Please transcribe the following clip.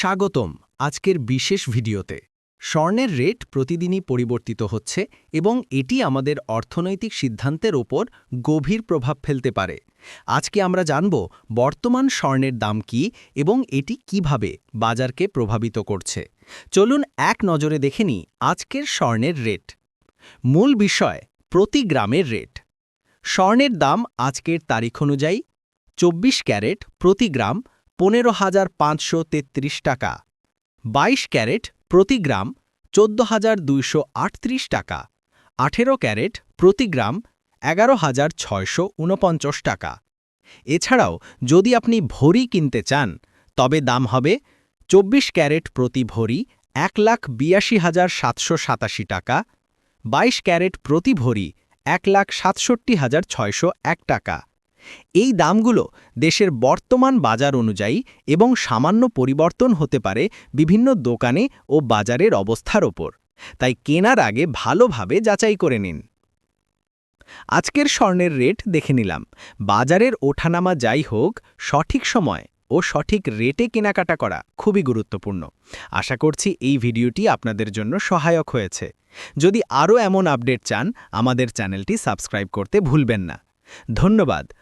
স্বাগতম আজকের বিশেষ ভিডিওতে। স্বর্ণের রেট প্রতিদিনই পরিবর্তিত হচ্ছে এবং এটি আমাদের অর্থনৈতিক সিদ্ধান্তের ওপর গভীর প্রভাব ফেলতে পারে। আজকে আমরা জানব বর্তমান স্বর্ণের দাম কি এবং এটি কীভাবে বাজারকে প্রভাবিত করছে। চলুন এক নজরে দেখে নিই আজকের স্বর্ণের রেট। মূল বিষয়, প্রতি গ্রামের রেট। স্বর্ণের দাম আজকের তারিখ অনুযায়ী চব্বিশ ক্যারেট প্রতি গ্রাম পনেরো হাজার পাঁচশো তেত্রিশ টাকা। বাইশ ক্যারেট প্রতি গ্রাম চোদ্দ হাজার দুইশো আটত্রিশ টাকা। আঠেরো ক্যারেট প্রতি গ্রাম এগারো হাজার ছয়শো উনপঞ্চাশ টাকা। এছাড়াও যদি আপনি ভরি কিনতে চান, তবে দাম হবে চব্বিশ ক্যারেট প্রতি ভরি এক লাখ বিয়াশি হাজার সাতশো সাতাশি টাকা। বাইশ ক্যারেট প্রতি ভরি এক লাখ সাতষট্টি হাজার ছয়শো এক টাকা। এই দামগুলো দেশের বর্তমান বাজার অনুযায়ী এবং সামান্য পরিবর্তন হতে পারে বিভিন্ন দোকানে ও বাজারের অবস্থার ওপর। তাই কেনার আগে ভালোভাবে যাচাই করে নিন। আজকের স্বর্ণের রেট দেখে নিলাম। বাজারের ওঠানামা যাই হোক, সঠিক সময় ও সঠিক রেটে কেনাকাটা করা খুবই গুরুত্বপূর্ণ। আশা করছি এই ভিডিওটি আপনাদের জন্য সহায়ক হয়েছে। যদি আরও এমন আপডেট চান, আমাদের চ্যানেলটি সাবস্ক্রাইব করতে ভুলবেন না। ধন্যবাদ।